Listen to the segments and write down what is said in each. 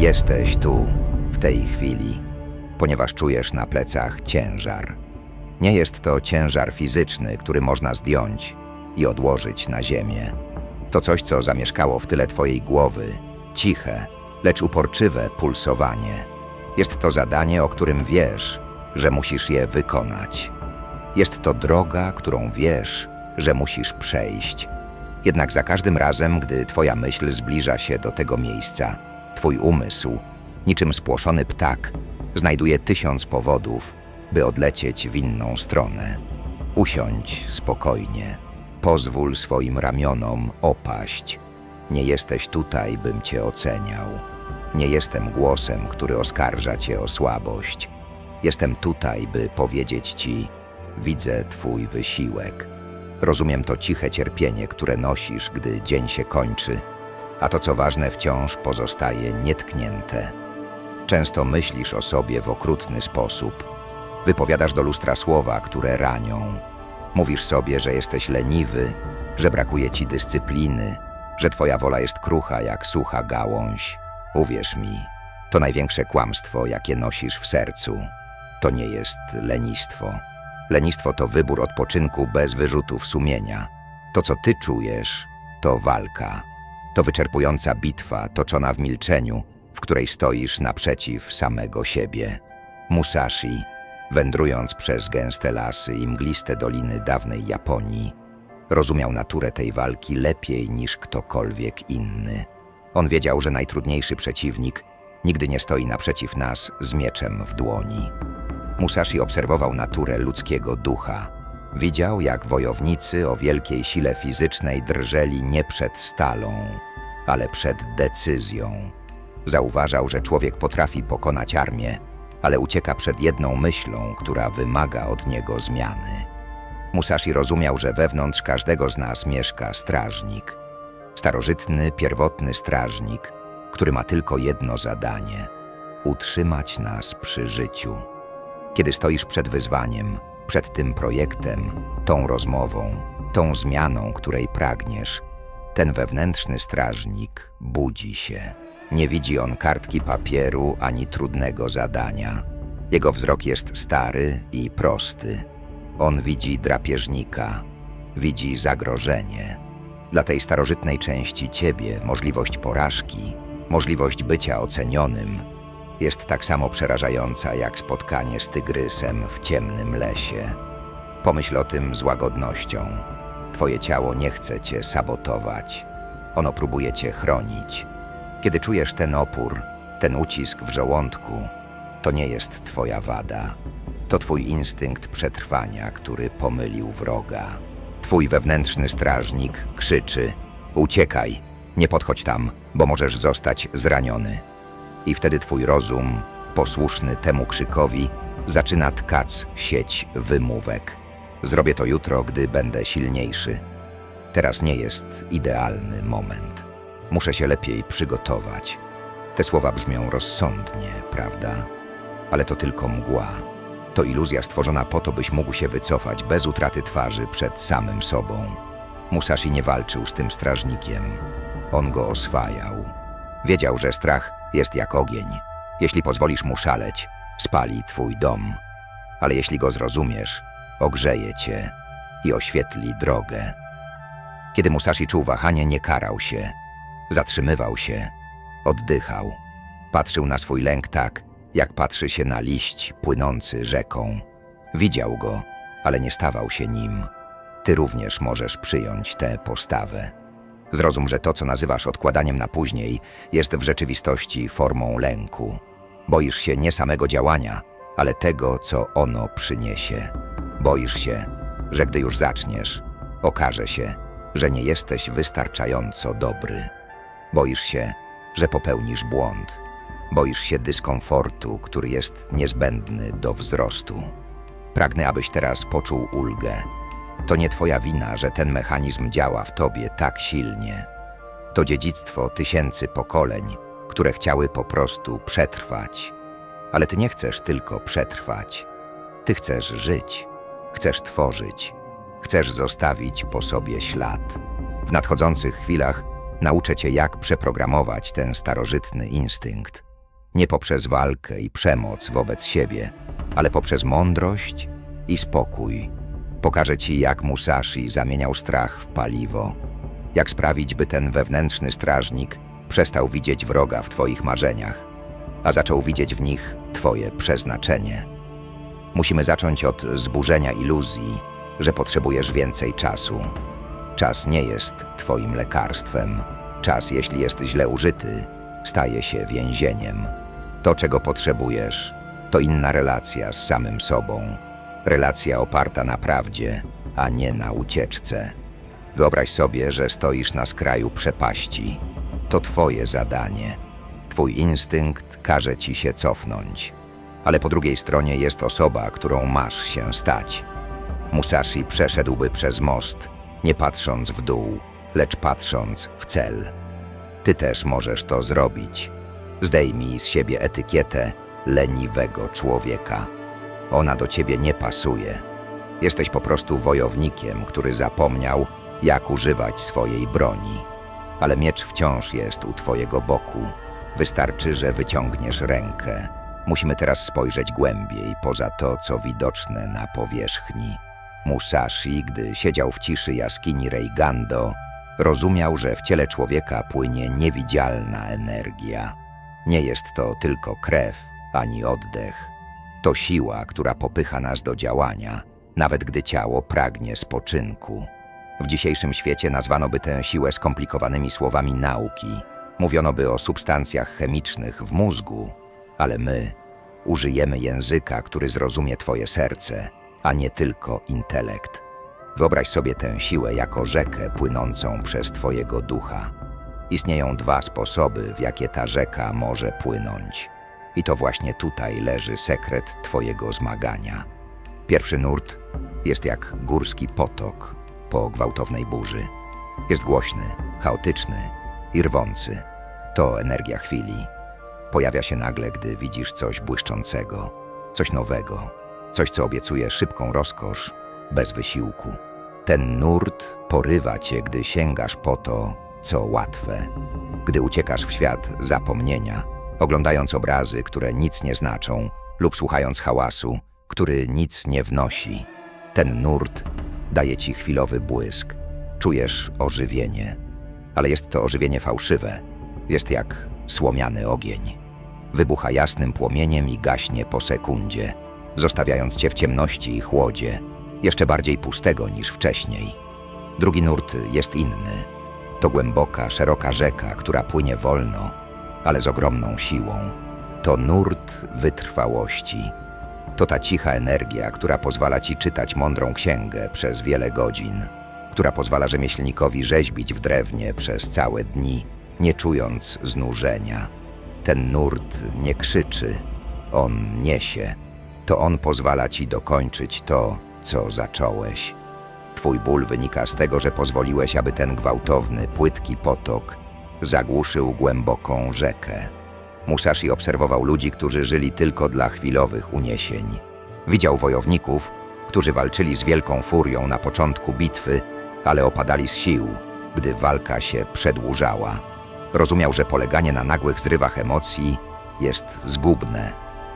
Jesteś tu, w tej chwili, ponieważ czujesz na plecach ciężar. Nie jest to ciężar fizyczny, który można zdjąć i odłożyć na ziemię. To coś, co zamieszkało w tyle twojej głowy, ciche, lecz uporczywe pulsowanie. Jest to zadanie, o którym wiesz, że musisz je wykonać. Jest to droga, którą wiesz, że musisz przejść. Jednak za każdym razem, gdy twoja myśl zbliża się do tego miejsca, twój umysł, niczym spłoszony ptak, znajduje tysiąc powodów, by odlecieć w inną stronę. Usiądź spokojnie. Pozwól swoim ramionom opaść. Nie jesteś tutaj, bym cię oceniał. Nie jestem głosem, który oskarża cię o słabość. Jestem tutaj, by powiedzieć ci: Widzę twój wysiłek. Rozumiem to ciche cierpienie, które nosisz, gdy dzień się kończy, a to, co ważne, wciąż pozostaje nietknięte. Często myślisz o sobie w okrutny sposób. Wypowiadasz do lustra słowa, które ranią. Mówisz sobie, że jesteś leniwy, że brakuje ci dyscypliny, że twoja wola jest krucha jak sucha gałąź. Uwierz mi, to największe kłamstwo, jakie nosisz w sercu. To nie jest lenistwo. Lenistwo to wybór odpoczynku bez wyrzutów sumienia. To, co ty czujesz, to walka. To wyczerpująca bitwa toczona w milczeniu, w której stoisz naprzeciw samego siebie. Musashi, wędrując przez gęste lasy i mgliste doliny dawnej Japonii, rozumiał naturę tej walki lepiej niż ktokolwiek inny. On wiedział, że najtrudniejszy przeciwnik nigdy nie stoi naprzeciw nas z mieczem w dłoni. Musashi obserwował naturę ludzkiego ducha. Widział, jak wojownicy o wielkiej sile fizycznej drżeli nie przed stalą, ale przed decyzją. Zauważał, że człowiek potrafi pokonać armię, ale ucieka przed jedną myślą, która wymaga od niego zmiany. Musashi rozumiał, że wewnątrz każdego z nas mieszka strażnik. Starożytny, pierwotny strażnik, który ma tylko jedno zadanie utrzymać nas przy życiu. Kiedy stoisz przed wyzwaniem, przed tym projektem, tą rozmową, tą zmianą, której pragniesz, ten wewnętrzny strażnik budzi się. Nie widzi on kartki papieru ani trudnego zadania. Jego wzrok jest stary i prosty. On widzi drapieżnika, widzi zagrożenie. Dla tej starożytnej części ciebie możliwość porażki, możliwość bycia ocenionym jest tak samo przerażająca jak spotkanie z tygrysem w ciemnym lesie. Pomyśl o tym z łagodnością. Twoje ciało nie chce cię sabotować. Ono próbuje cię chronić. Kiedy czujesz ten opór, ten ucisk w żołądku, to nie jest twoja wada. To twój instynkt przetrwania, który pomylił wroga. Twój wewnętrzny strażnik krzyczy: Uciekaj, nie podchodź tam, bo możesz zostać zraniony. I wtedy twój rozum, posłuszny temu krzykowi, zaczyna tkać sieć wymówek. Zrobię to jutro, gdy będę silniejszy. Teraz nie jest idealny moment. Muszę się lepiej przygotować. Te słowa brzmią rozsądnie, prawda? Ale to tylko mgła. To iluzja stworzona po to, byś mógł się wycofać bez utraty twarzy przed samym sobą. Musashi nie walczył z tym strażnikiem. On go oswajał. Wiedział, że strach jest jak ogień. Jeśli pozwolisz mu szaleć, spali twój dom. Ale jeśli go zrozumiesz, ogrzeje cię i oświetli drogę. Kiedy Musashi czuł wahanie, nie karał się. Zatrzymywał się, oddychał. Patrzył na swój lęk tak, jak patrzy się na liść płynący rzeką. Widział go, ale nie stawał się nim. Ty również możesz przyjąć tę postawę. Zrozum, że to, co nazywasz odkładaniem na później, jest w rzeczywistości formą lęku. Boisz się nie samego działania, ale tego, co ono przyniesie. Boisz się, że gdy już zaczniesz, okaże się, że nie jesteś wystarczająco dobry. Boisz się, że popełnisz błąd. Boisz się dyskomfortu, który jest niezbędny do wzrostu. Pragnę, abyś teraz poczuł ulgę. To nie twoja wina, że ten mechanizm działa w tobie tak silnie. To dziedzictwo tysięcy pokoleń, które chciały po prostu przetrwać. Ale ty nie chcesz tylko przetrwać. Ty chcesz żyć, chcesz tworzyć, chcesz zostawić po sobie ślad. W nadchodzących chwilach nauczę cię, jak przeprogramować ten starożytny instynkt. Nie poprzez walkę i przemoc wobec siebie, ale poprzez mądrość i spokój. Pokażę ci, jak Musashi zamieniał strach w paliwo. Jak sprawić, by ten wewnętrzny strażnik przestał widzieć wroga w twoich marzeniach, a zaczął widzieć w nich twoje przeznaczenie. Musimy zacząć od zburzenia iluzji, że potrzebujesz więcej czasu. Czas nie jest twoim lekarstwem. Czas, jeśli jest źle użyty, staje się więzieniem. To, czego potrzebujesz, to inna relacja z samym sobą. Relacja oparta na prawdzie, a nie na ucieczce. Wyobraź sobie, że stoisz na skraju przepaści. To twoje zadanie. Twój instynkt każe ci się cofnąć. Ale po drugiej stronie jest osoba, którą masz się stać. Musashi przeszedłby przez most, nie patrząc w dół, lecz patrząc w cel. Ty też możesz to zrobić. Zdejmij z siebie etykietę leniwego człowieka. Ona do ciebie nie pasuje. Jesteś po prostu wojownikiem, który zapomniał, jak używać swojej broni. Ale miecz wciąż jest u twojego boku. Wystarczy, że wyciągniesz rękę. Musimy teraz spojrzeć głębiej, poza to, co widoczne na powierzchni. Musashi, gdy siedział w ciszy jaskini Reigando, rozumiał, że w ciele człowieka płynie niewidzialna energia. Nie jest to tylko krew ani oddech. To siła, która popycha nas do działania, nawet gdy ciało pragnie spoczynku. W dzisiejszym świecie nazwano by tę siłę skomplikowanymi słowami nauki. Mówiono by o substancjach chemicznych w mózgu, ale my użyjemy języka, który zrozumie Twoje serce, a nie tylko intelekt. Wyobraź sobie tę siłę jako rzekę płynącą przez Twojego ducha. Istnieją dwa sposoby, w jakie ta rzeka może płynąć. I to właśnie tutaj leży sekret Twojego zmagania. Pierwszy nurt jest jak górski potok po gwałtownej burzy. Jest głośny, chaotyczny i rwący. To energia chwili. Pojawia się nagle, gdy widzisz coś błyszczącego, coś nowego, coś, co obiecuje szybką rozkosz, bez wysiłku. Ten nurt porywa cię, gdy sięgasz po to, co łatwe, gdy uciekasz w świat zapomnienia, oglądając obrazy, które nic nie znaczą, lub słuchając hałasu, który nic nie wnosi. Ten nurt daje ci chwilowy błysk. Czujesz ożywienie, ale jest to ożywienie fałszywe. Jest jak słomiany ogień. Wybucha jasnym płomieniem i gaśnie po sekundzie, zostawiając cię w ciemności i chłodzie, jeszcze bardziej pustego niż wcześniej. Drugi nurt jest inny. To głęboka, szeroka rzeka, która płynie wolno, ale z ogromną siłą. To nurt wytrwałości. To ta cicha energia, która pozwala ci czytać mądrą księgę przez wiele godzin, która pozwala rzemieślnikowi rzeźbić w drewnie przez całe dni, nie czując znużenia. Ten nurt nie krzyczy, on niesie. To on pozwala ci dokończyć to, co zacząłeś. Twój ból wynika z tego, że pozwoliłeś, aby ten gwałtowny, płytki potok zagłuszył głęboką rzekę. Musashi obserwował ludzi, którzy żyli tylko dla chwilowych uniesień. Widział wojowników, którzy walczyli z wielką furią na początku bitwy, ale opadali z sił, gdy walka się przedłużała. Rozumiał, że poleganie na nagłych zrywach emocji jest zgubne.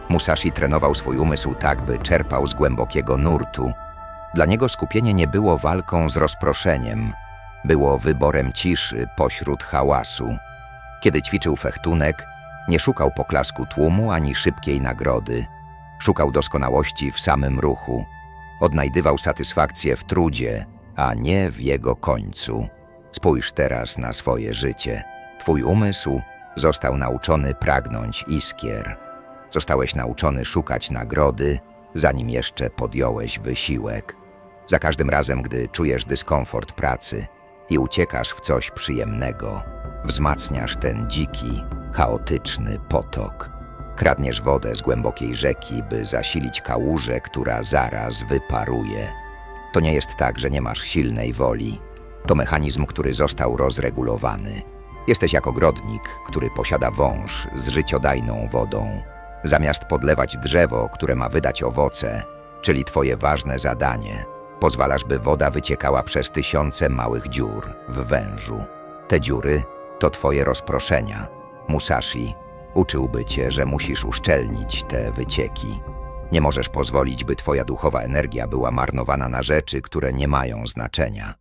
Musashi trenował swój umysł tak, by czerpał z głębokiego nurtu. Dla niego skupienie nie było walką z rozproszeniem, było wyborem ciszy pośród hałasu. Kiedy ćwiczył fechtunek, nie szukał poklasku tłumu ani szybkiej nagrody. Szukał doskonałości w samym ruchu. Odnajdywał satysfakcję w trudzie, a nie w jego końcu. Spójrz teraz na swoje życie. Twój umysł został nauczony pragnąć iskier. Zostałeś nauczony szukać nagrody, zanim jeszcze podjąłeś wysiłek. Za każdym razem, gdy czujesz dyskomfort pracy i uciekasz w coś przyjemnego, wzmacniasz ten dziki, chaotyczny potok. Kradniesz wodę z głębokiej rzeki, by zasilić kałużę, która zaraz wyparuje. To nie jest tak, że nie masz silnej woli. To mechanizm, który został rozregulowany. Jesteś jak ogrodnik, który posiada wąż z życiodajną wodą. Zamiast podlewać drzewo, które ma wydać owoce, czyli twoje ważne zadanie, pozwalasz, by woda wyciekała przez tysiące małych dziur w wężu. Te dziury to twoje rozproszenia. Musashi, Uczyłby cię, że musisz uszczelnić te wycieki. Nie możesz pozwolić, by twoja duchowa energia była marnowana na rzeczy, które nie mają znaczenia.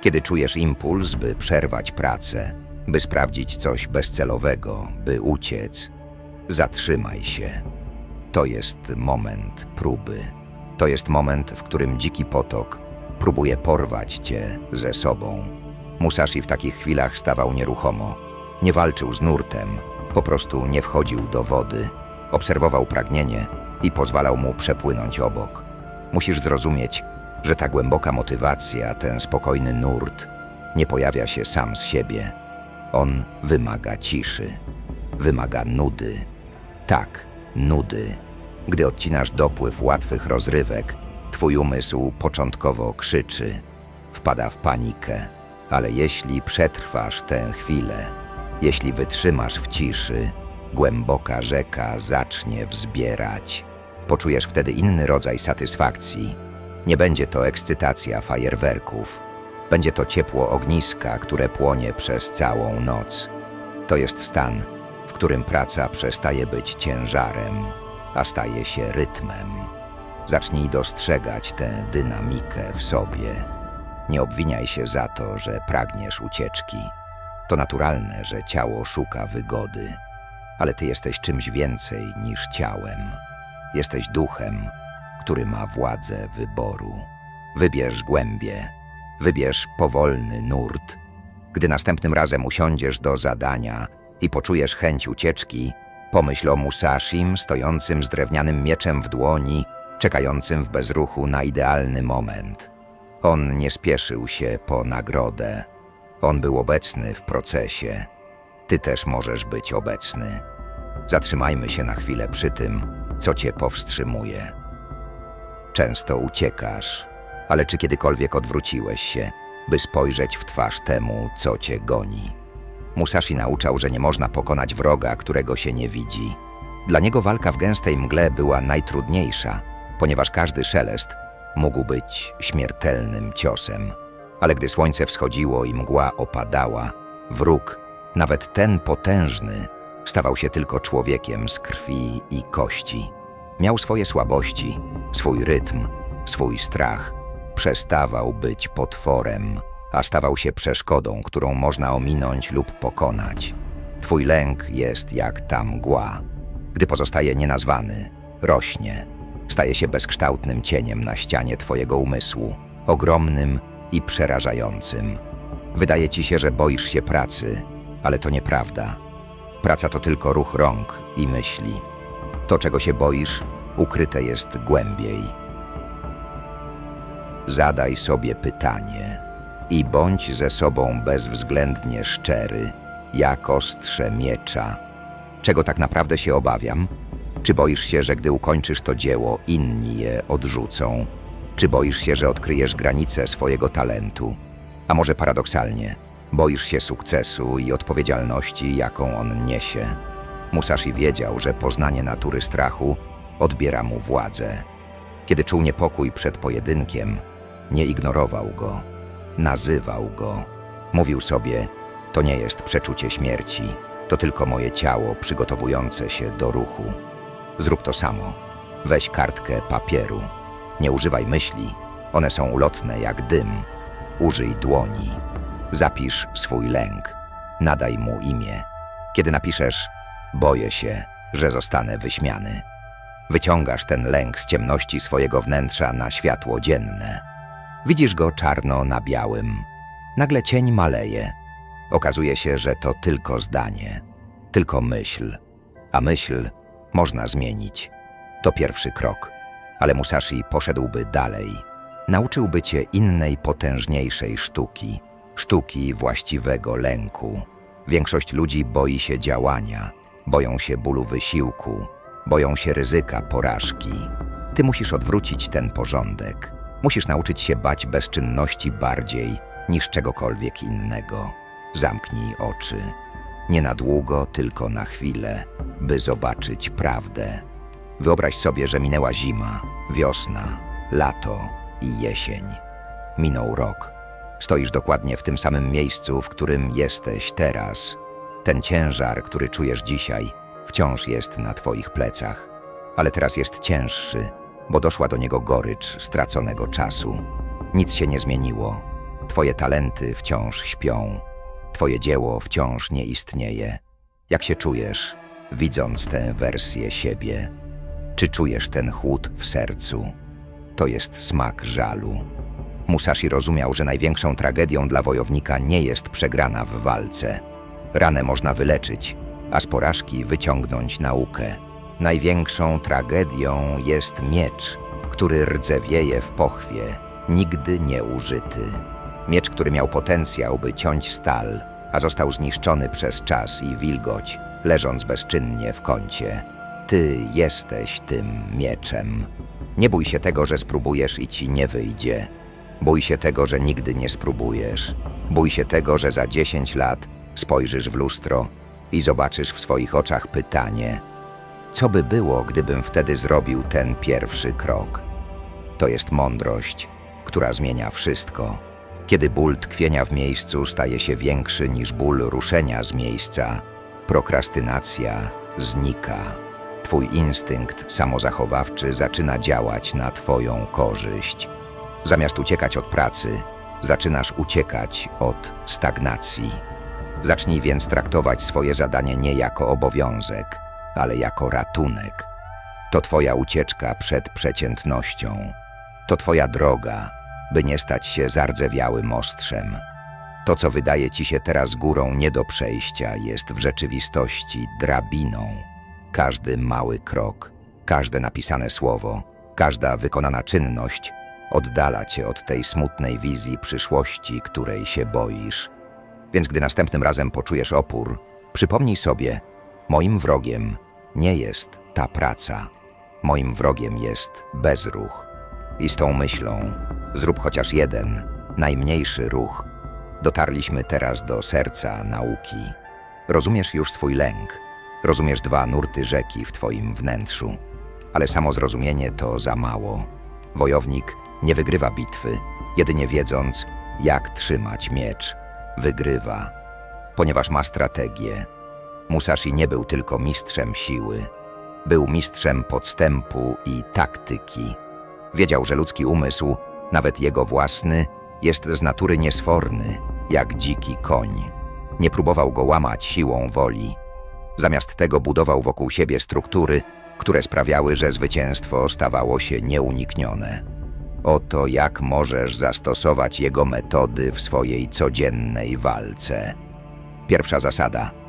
Kiedy czujesz impuls, by przerwać pracę, by sprawdzić coś bezcelowego, by uciec, zatrzymaj się. To jest moment próby. To jest moment, w którym dziki potok próbuje porwać cię ze sobą. Musashi w takich chwilach stawał nieruchomo. Nie walczył z nurtem, po prostu nie wchodził do wody. Obserwował pragnienie i pozwalał mu przepłynąć obok. Musisz zrozumieć, że ta głęboka motywacja, ten spokojny nurt, nie pojawia się sam z siebie. On wymaga ciszy, wymaga nudy. Tak, nudy. Gdy odcinasz dopływ łatwych rozrywek, twój umysł początkowo krzyczy, wpada w panikę, ale jeśli przetrwasz tę chwilę, jeśli wytrzymasz w ciszy, głęboka rzeka zacznie wzbierać. Poczujesz wtedy inny rodzaj satysfakcji. Nie będzie to ekscytacja fajerwerków. Będzie to ciepło ogniska, które płonie przez całą noc. To jest stan, w którym praca przestaje być ciężarem, a staje się rytmem. Zacznij dostrzegać tę dynamikę w sobie. Nie obwiniaj się za to, że pragniesz ucieczki. To naturalne, że ciało szuka wygody, ale ty jesteś czymś więcej niż ciałem. Jesteś duchem, który ma władzę wyboru. Wybierz głębie, wybierz powolny nurt. Gdy następnym razem usiądziesz do zadania i poczujesz chęć ucieczki, pomyśl o Musashim stojącym z drewnianym mieczem w dłoni, czekającym w bezruchu na idealny moment. On nie spieszył się po nagrodę. On był obecny w procesie. Ty też możesz być obecny. Zatrzymajmy się na chwilę przy tym, co cię powstrzymuje. Często uciekasz, ale czy kiedykolwiek odwróciłeś się, by spojrzeć w twarz temu, co cię goni? Musashi nauczał, że nie można pokonać wroga, którego się nie widzi. Dla niego walka w gęstej mgle była najtrudniejsza, ponieważ każdy szelest mógł być śmiertelnym ciosem. Ale gdy słońce wschodziło i mgła opadała, wróg, nawet ten potężny, stawał się tylko człowiekiem z krwi i kości. Miał swoje słabości, swój rytm, swój strach. Przestawał być potworem, a stawał się przeszkodą, którą można ominąć lub pokonać. Twój lęk jest jak ta mgła. Gdy pozostaje nienazwany, rośnie. Staje się bezkształtnym cieniem na ścianie twojego umysłu, ogromnym i przerażającym. Wydaje ci się, że boisz się pracy, ale to nieprawda. Praca to tylko ruch rąk i myśli. To, czego się boisz, ukryte jest głębiej. Zadaj sobie pytanie i bądź ze sobą bezwzględnie szczery, jak ostrze miecza. Czego tak naprawdę się obawiam? Czy boisz się, że gdy ukończysz to dzieło, inni je odrzucą? Czy boisz się, że odkryjesz granice swojego talentu? A może paradoksalnie, boisz się sukcesu i odpowiedzialności, jaką on niesie? Musashi wiedział, że poznanie natury strachu odbiera mu władzę. Kiedy czuł niepokój przed pojedynkiem, nie ignorował go, nazywał go. Mówił sobie: To nie jest przeczucie śmierci, to tylko moje ciało przygotowujące się do ruchu. Zrób to samo. Weź kartkę papieru. Nie używaj myśli, one są ulotne jak dym. Użyj dłoni. Zapisz swój lęk. Nadaj mu imię. Kiedy napiszesz: Boję się, że zostanę wyśmiany. Wyciągasz ten lęk z ciemności swojego wnętrza na światło dzienne. Widzisz go czarno na białym. Nagle cień maleje. Okazuje się, że to tylko zdanie, tylko myśl. A myśl można zmienić. To pierwszy krok. Ale Musashi poszedłby dalej. Nauczyłby cię innej, potężniejszej sztuki. Sztuki właściwego lęku. Większość ludzi boi się działania, boją się bólu wysiłku, boją się ryzyka porażki. Ty musisz odwrócić ten porządek. Musisz nauczyć się bać bezczynności bardziej niż czegokolwiek innego. Zamknij oczy. Nie na długo, tylko na chwilę, by zobaczyć prawdę. Wyobraź sobie, że minęła zima, wiosna, lato i jesień. Minął rok. Stoisz dokładnie w tym samym miejscu, w którym jesteś teraz. Ten ciężar, który czujesz dzisiaj, wciąż jest na twoich plecach, ale teraz jest cięższy, bo doszła do niego gorycz straconego czasu. Nic się nie zmieniło. Twoje talenty wciąż śpią. Twoje dzieło wciąż nie istnieje. Jak się czujesz, widząc tę wersję siebie? Czy czujesz ten chłód w sercu? To jest smak żalu. Musashi rozumiał, że największą tragedią dla wojownika nie jest przegrana w walce. Ranę można wyleczyć, a z porażki wyciągnąć naukę. Największą tragedią jest miecz, który rdzewieje w pochwie, nigdy nie użyty. Miecz, który miał potencjał, by ciąć stal, a został zniszczony przez czas i wilgoć, leżąc bezczynnie w kącie. Ty jesteś tym mieczem. Nie bój się tego, że spróbujesz i ci nie wyjdzie. Bój się tego, że nigdy nie spróbujesz. Bój się tego, że za 10 lat spojrzysz w lustro i zobaczysz w swoich oczach pytanie: Co by było, gdybym wtedy zrobił ten pierwszy krok? To jest mądrość, która zmienia wszystko. Kiedy ból tkwienia w miejscu staje się większy niż ból ruszenia z miejsca, prokrastynacja znika. Twój instynkt samozachowawczy zaczyna działać na Twoją korzyść. Zamiast uciekać od pracy, zaczynasz uciekać od stagnacji. Zacznij więc traktować swoje zadanie nie jako obowiązek, ale jako ratunek. To Twoja ucieczka przed przeciętnością. To Twoja droga, by nie stać się zardzewiałym ostrzem. To, co wydaje Ci się teraz górą nie do przejścia, jest w rzeczywistości drabiną. Każdy mały krok, każde napisane słowo, każda wykonana czynność oddala Cię od tej smutnej wizji przyszłości, której się boisz. Więc gdy następnym razem poczujesz opór, przypomnij sobie, moim wrogiem nie jest ta praca. Moim wrogiem jest bezruch. I z tą myślą zrób chociaż jeden, najmniejszy ruch. Dotarliśmy teraz do serca nauki. Rozumiesz już swój lęk. Rozumiesz dwa nurty rzeki w twoim wnętrzu. Ale samo zrozumienie to za mało. Wojownik nie wygrywa bitwy, jedynie wiedząc, jak trzymać miecz. Wygrywa, ponieważ ma strategię. Musashi nie był tylko mistrzem siły, był mistrzem podstępu i taktyki. Wiedział, że ludzki umysł, nawet jego własny, jest z natury niesforny, jak dziki koń. Nie próbował go łamać siłą woli. Zamiast tego budował wokół siebie struktury, które sprawiały, że zwycięstwo stawało się nieuniknione. Oto jak możesz zastosować jego metody w swojej codziennej walce. Pierwsza zasada: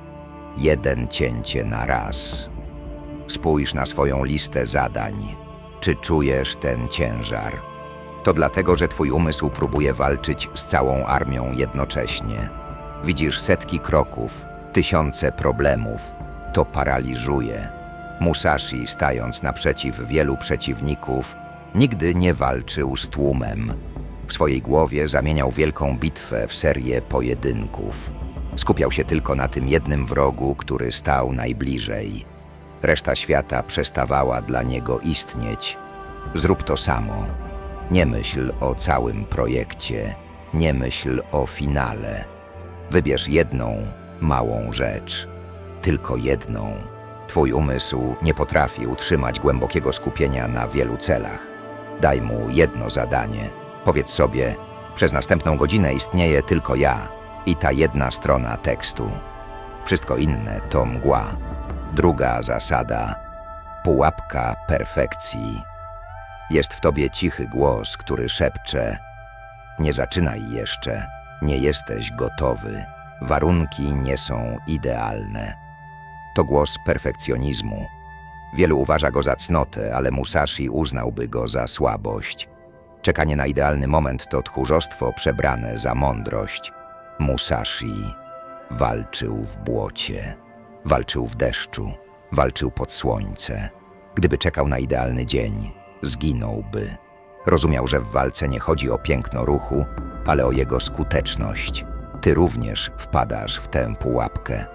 jeden cięcie na raz. Spójrz na swoją listę zadań. Czy czujesz ten ciężar? To dlatego, że twój umysł próbuje walczyć z całą armią jednocześnie. Widzisz setki kroków, tysiące problemów. To paraliżuje. Musashi, stając naprzeciw wielu przeciwników, nigdy nie walczył z tłumem. W swojej głowie zamieniał wielką bitwę w serię pojedynków. Skupiał się tylko na tym jednym wrogu, który stał najbliżej. Reszta świata przestawała dla niego istnieć. Zrób to samo. Nie myśl o całym projekcie, nie myśl o finale. Wybierz jedną, małą rzecz. Tylko jedną. Twój umysł nie potrafi utrzymać głębokiego skupienia na wielu celach. Daj mu jedno zadanie. Powiedz sobie, przez następną godzinę istnieje tylko ja i ta jedna strona tekstu. Wszystko inne to mgła. Druga zasada pułapka perfekcji. Jest w tobie cichy głos, który szepcze: Nie zaczynaj jeszcze, nie jesteś gotowy, warunki nie są idealne. To głos perfekcjonizmu. Wielu uważa go za cnotę, ale Musashi uznałby go za słabość. Czekanie na idealny moment to tchórzostwo przebrane za mądrość. Musashi walczył w błocie, walczył w deszczu, walczył pod słońce. Gdyby czekał na idealny dzień, zginąłby. Rozumiał, że w walce nie chodzi o piękno ruchu, ale o jego skuteczność. Ty również wpadasz w tę pułapkę.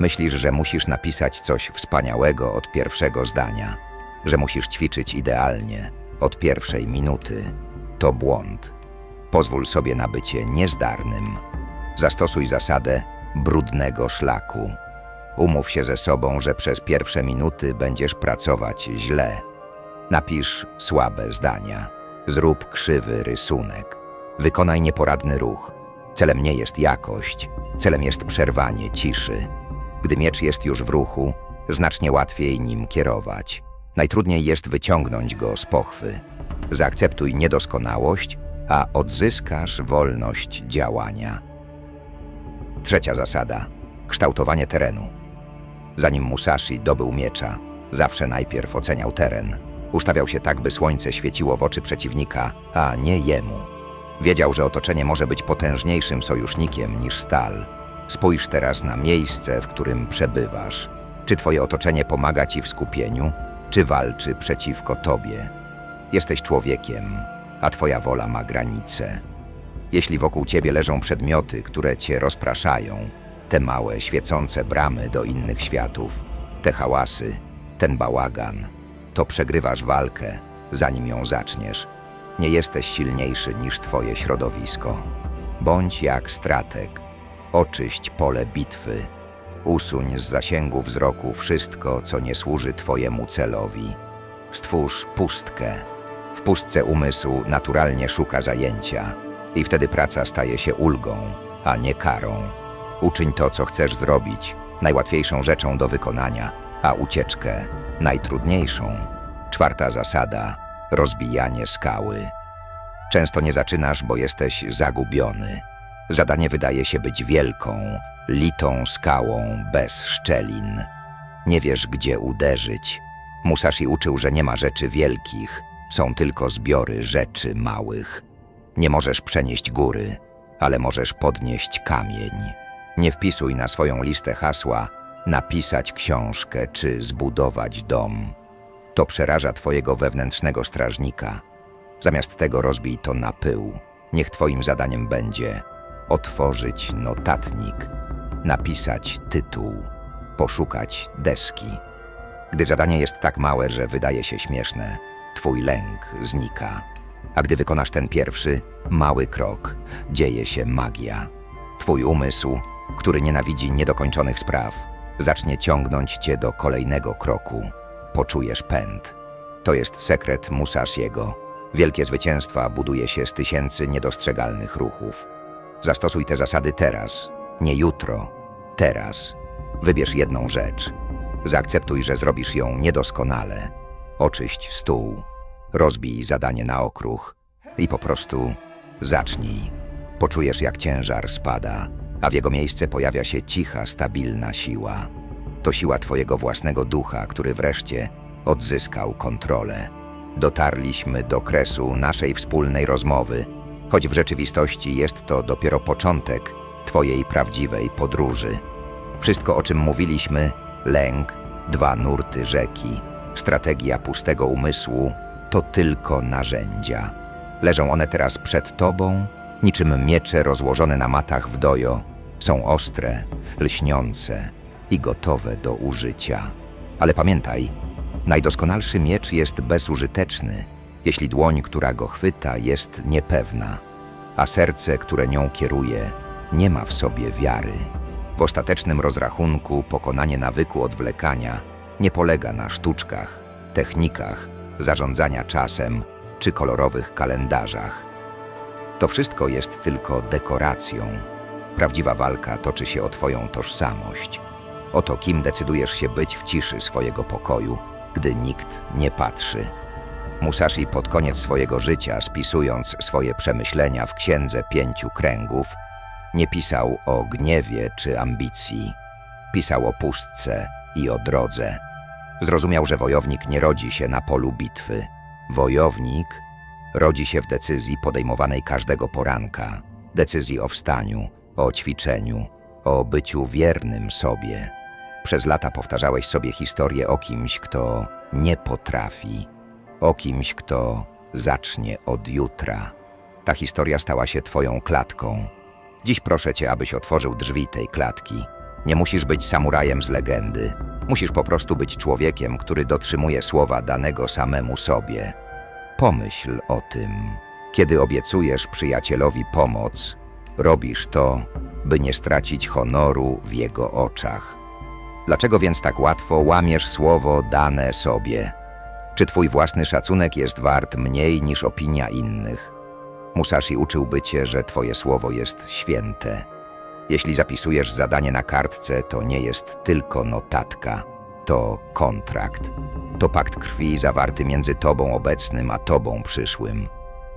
Myślisz, że musisz napisać coś wspaniałego od pierwszego zdania, że musisz ćwiczyć idealnie od pierwszej minuty. To błąd. Pozwól sobie na bycie niezdarnym. Zastosuj zasadę brudnego szlaku. Umów się ze sobą, że przez pierwsze minuty będziesz pracować źle. Napisz słabe zdania. Zrób krzywy rysunek. Wykonaj nieporadny ruch. Celem nie jest jakość, celem jest przerwanie ciszy. Gdy miecz jest już w ruchu, znacznie łatwiej nim kierować. Najtrudniej jest wyciągnąć go z pochwy. Zaakceptuj niedoskonałość, a odzyskasz wolność działania. Trzecia zasada. Kształtowanie terenu. Zanim Musashi dobył miecza, zawsze najpierw oceniał teren. Ustawiał się tak, by słońce świeciło w oczy przeciwnika, a nie jemu. Wiedział, że otoczenie może być potężniejszym sojusznikiem niż stal. Spójrz teraz na miejsce, w którym przebywasz. Czy twoje otoczenie pomaga ci w skupieniu, czy walczy przeciwko tobie? Jesteś człowiekiem, a twoja wola ma granice. Jeśli wokół ciebie leżą przedmioty, które cię rozpraszają, te małe, świecące bramy do innych światów, te hałasy, ten bałagan, to przegrywasz walkę, zanim ją zaczniesz. Nie jesteś silniejszy niż twoje środowisko. Bądź jak stratek. Oczyść pole bitwy. Usuń z zasięgu wzroku wszystko, co nie służy twojemu celowi. Stwórz pustkę. W pustce umysł naturalnie szuka zajęcia i wtedy praca staje się ulgą, a nie karą. Uczyń to, co chcesz zrobić, najłatwiejszą rzeczą do wykonania, a ucieczkę najtrudniejszą. Czwarta zasada rozbijanie skały. Często nie zaczynasz, bo jesteś zagubiony. Zadanie wydaje się być wielką, litą skałą bez szczelin. Nie wiesz, gdzie uderzyć. Musashi uczył, że nie ma rzeczy wielkich, są tylko zbiory rzeczy małych. Nie możesz przenieść góry, ale możesz podnieść kamień. Nie wpisuj na swoją listę hasła napisać książkę czy zbudować dom. To przeraża twojego wewnętrznego strażnika. Zamiast tego rozbij to na pył. Niech twoim zadaniem będzie otworzyć notatnik, napisać tytuł, poszukać deski. Gdy zadanie jest tak małe, że wydaje się śmieszne, twój lęk znika. A gdy wykonasz ten pierwszy, mały krok, dzieje się magia. Twój umysł, który nienawidzi niedokończonych spraw, zacznie ciągnąć cię do kolejnego kroku. Poczujesz pęd. To jest sekret Musashiego. Wielkie zwycięstwa buduje się z tysięcy niedostrzegalnych ruchów. Zastosuj te zasady teraz, nie jutro, teraz. Wybierz jedną rzecz. Zaakceptuj, że zrobisz ją niedoskonale. Oczyść stół, rozbij zadanie na okruch i po prostu zacznij. Poczujesz, jak ciężar spada, a w jego miejsce pojawia się cicha, stabilna siła. To siła Twojego własnego ducha, który wreszcie odzyskał kontrolę. Dotarliśmy do kresu naszej wspólnej rozmowy, choć w rzeczywistości jest to dopiero początek Twojej prawdziwej podróży. Wszystko, o czym mówiliśmy, lęk, dwa nurty rzeki, strategia pustego umysłu, to tylko narzędzia. Leżą one teraz przed Tobą, niczym miecze rozłożone na matach w dojo. Są ostre, lśniące i gotowe do użycia. Ale pamiętaj, najdoskonalszy miecz jest bezużyteczny, jeśli dłoń, która go chwyta, jest niepewna, a serce, które nią kieruje, nie ma w sobie wiary. W ostatecznym rozrachunku pokonanie nawyku odwlekania nie polega na sztuczkach, technikach, zarządzania czasem czy kolorowych kalendarzach. To wszystko jest tylko dekoracją. Prawdziwa walka toczy się o Twoją tożsamość. O to, kim decydujesz się być w ciszy swojego pokoju, gdy nikt nie patrzy. Musashi pod koniec swojego życia, spisując swoje przemyślenia w księdze pięciu kręgów, nie pisał o gniewie czy ambicji. Pisał o pustce i o drodze. Zrozumiał, że wojownik nie rodzi się na polu bitwy. Wojownik rodzi się w decyzji podejmowanej każdego poranka, decyzji o wstaniu, o ćwiczeniu, o byciu wiernym sobie. Przez lata powtarzałeś sobie historię o kimś, kto nie potrafi, o kimś, kto zacznie od jutra. Ta historia stała się twoją klatką. Dziś proszę cię, abyś otworzył drzwi tej klatki. Nie musisz być samurajem z legendy. Musisz po prostu być człowiekiem, który dotrzymuje słowa danego samemu sobie. Pomyśl o tym. Kiedy obiecujesz przyjacielowi pomoc, robisz to, by nie stracić honoru w jego oczach. Dlaczego więc tak łatwo łamiesz słowo dane sobie? Czy twój własny szacunek jest wart mniej niż opinia innych? Musashi uczyłby cię, że twoje słowo jest święte. Jeśli zapisujesz zadanie na kartce, to nie jest tylko notatka, to kontrakt. To pakt krwi zawarty między tobą obecnym a tobą przyszłym.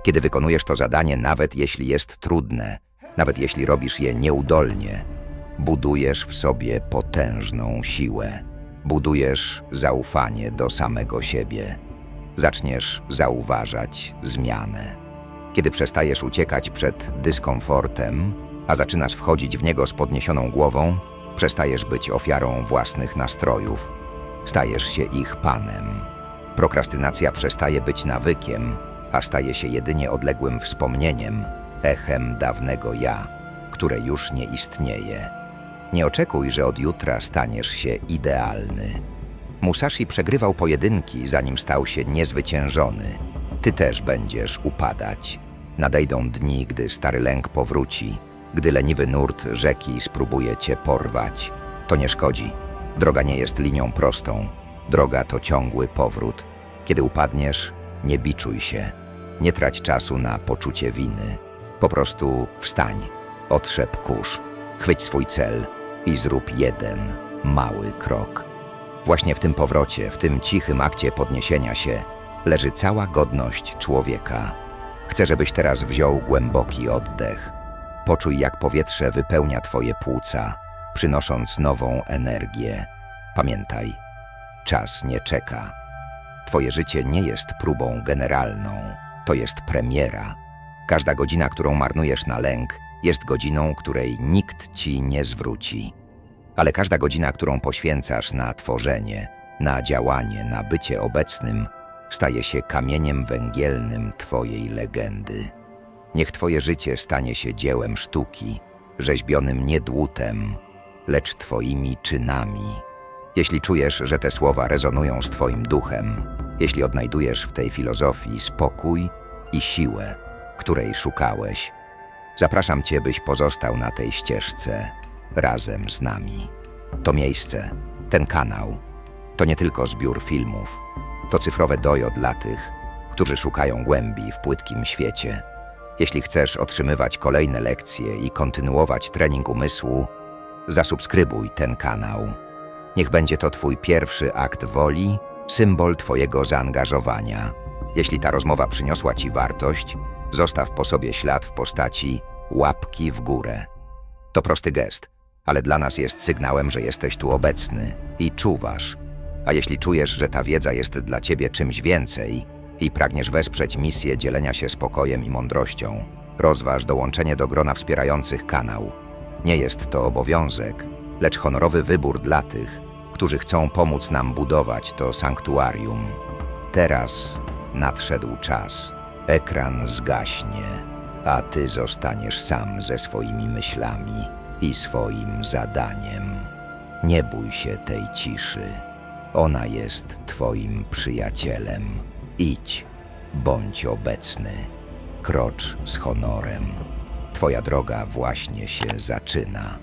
Kiedy wykonujesz to zadanie, nawet jeśli jest trudne, nawet jeśli robisz je nieudolnie, budujesz w sobie potężną siłę. Budujesz zaufanie do samego siebie. Zaczniesz zauważać zmianę. Kiedy przestajesz uciekać przed dyskomfortem, a zaczynasz wchodzić w niego z podniesioną głową, przestajesz być ofiarą własnych nastrojów. Stajesz się ich panem. Prokrastynacja przestaje być nawykiem, a staje się jedynie odległym wspomnieniem, echem dawnego ja, które już nie istnieje. Nie oczekuj, że od jutra staniesz się idealny. Musashi przegrywał pojedynki, zanim stał się niezwyciężony. Ty też będziesz upadać. Nadejdą dni, gdy stary lęk powróci, gdy leniwy nurt rzeki spróbuje cię porwać. To nie szkodzi. Droga nie jest linią prostą. Droga to ciągły powrót. Kiedy upadniesz, nie biczuj się. Nie trać czasu na poczucie winy. Po prostu wstań, otrzep kurz, chwyć swój cel i zrób jeden mały krok. Właśnie w tym powrocie, w tym cichym akcie podniesienia się, leży cała godność człowieka. Chcę, żebyś teraz wziął głęboki oddech. Poczuj, jak powietrze wypełnia twoje płuca, przynosząc nową energię. Pamiętaj, czas nie czeka. Twoje życie nie jest próbą generalną, to jest premiera. Każda godzina, którą marnujesz na lęk, jest godziną, której nikt ci nie zwróci. Ale każda godzina, którą poświęcasz na tworzenie, na działanie, na bycie obecnym, staje się kamieniem węgielnym Twojej legendy. Niech Twoje życie stanie się dziełem sztuki, rzeźbionym nie dłutem, lecz Twoimi czynami. Jeśli czujesz, że te słowa rezonują z Twoim duchem, jeśli odnajdujesz w tej filozofii spokój i siłę, której szukałeś, zapraszam Cię, byś pozostał na tej ścieżce razem z nami. To miejsce, ten kanał, to nie tylko zbiór filmów, to cyfrowe dojo dla tych, którzy szukają głębi w płytkim świecie. Jeśli chcesz otrzymywać kolejne lekcje i kontynuować trening umysłu, zasubskrybuj ten kanał. Niech będzie to Twój pierwszy akt woli, symbol Twojego zaangażowania. Jeśli ta rozmowa przyniosła Ci wartość, zostaw po sobie ślad w postaci łapki w górę. To prosty gest, ale dla nas jest sygnałem, że jesteś tu obecny i czuwasz. A jeśli czujesz, że ta wiedza jest dla Ciebie czymś więcej i pragniesz wesprzeć misję dzielenia się spokojem i mądrością, rozważ dołączenie do grona wspierających kanał. Nie jest to obowiązek, lecz honorowy wybór dla tych, którzy chcą pomóc nam budować to sanktuarium. Teraz nadszedł czas. Ekran zgaśnie, a ty zostaniesz sam ze swoimi myślami i swoim zadaniem. Nie bój się tej ciszy. Ona jest twoim przyjacielem. Idź, bądź obecny. Krocz z honorem. Twoja droga właśnie się zaczyna.